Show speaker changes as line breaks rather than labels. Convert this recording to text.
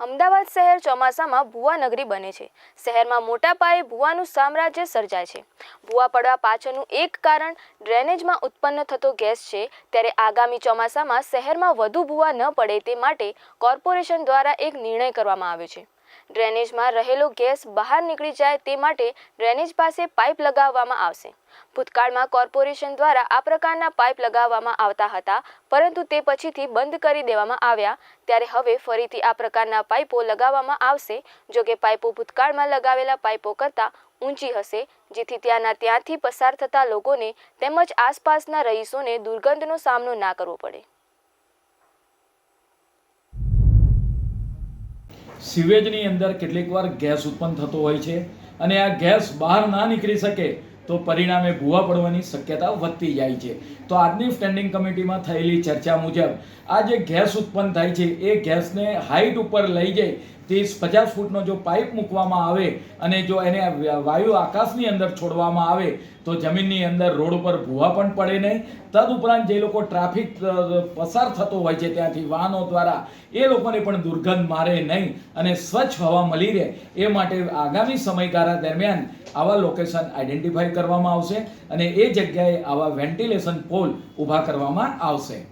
અમદાવાદ શહેર ચોમાસામાં ભુવાનગરી બને છે. શહેરમાં મોટા પાયે ભુવાનું સામ્રાજ્ય સર્જાય છે. ભુવા પડવા પાછળનું એક કારણ ડ્રેનેજમાં ઉત્પન્ન થતો ગેસ છે. ત્યારે આગામી ચોમાસામાં શહેરમાં વધુ ભૂવા ન પડે તે માટે કોર્પોરેશન દ્વારા એક નિર્ણય કરવામાં આવ્યો છે. ડ્રેનેજમાં રહેલો ગેસ બહાર નીકળી જાય તે માટે ડ્રેનેજ પાસે પાઇપ લગાવવામાં આવશે. ભૂતકાળમાં કોર્પોરેશન દ્વારા આ પ્રકારના પાઇપ લગાવવામાં આવતા હતા, પરંતુ તે પછીથી બંધ કરી દેવામાં આવ્યા. ત્યારે હવે ફરીથી આ પ્રકારના પાઇપો લગાવવામાં આવશે જો કે પાઇપો ભૂતકાળમાં લગાવેલા પાઇપો કરતાં ઊંચી હશે, જેથી ત્યાંના ત્યાંથી પસાર થતા લોકોને તેમજ આસપાસના રહીશોને દુર્ગંધનો સામનો ના કરવો પડે.
સિવેજની અંદર કેટલીક વાર ગેસ ઉત્પન્ન થતો હોય છે અને આ ગેસ બહાર ના નીકળી શકે તો પરિણામે ભૂવા પડવાની શક્યતા વધતી જાય છે. તો આજની સ્ટેન્ડિંગ કમિટીમાં થયેલી ચર્ચા મુજબ આ જે ગેસ ઉત્પન્ન થાય છે, એ ગેસને હાઈટ ઉપર લઈ જાય ત્રીસ પચાસ ફૂટનો જો પાઇપ મૂકવામાં આવે અને જો એને વાયુ આકાશની અંદર છોડવામાં આવે, તો જમીનની અંદર રોડ ઉપર ભૂવા પણ પડે નહીં. તદુપરાંત જે લોકો ટ્રાફિક પસાર થતો હોય છે ત્યાંથી વાહનો દ્વારા, એ લોકોને પણ દુર્ગંધ મારે નહીં અને સ્વચ્છ હવા મળી રહે. એ માટે આગામી સમયગાળા દરમિયાન આવા લોકેશન આઈડેન્ટિફાઈ કરવામાં આવશે અને એ જગ્યાએ આવા વેન્ટિલેશન પોલ ઊભા કરવામાં આવશે.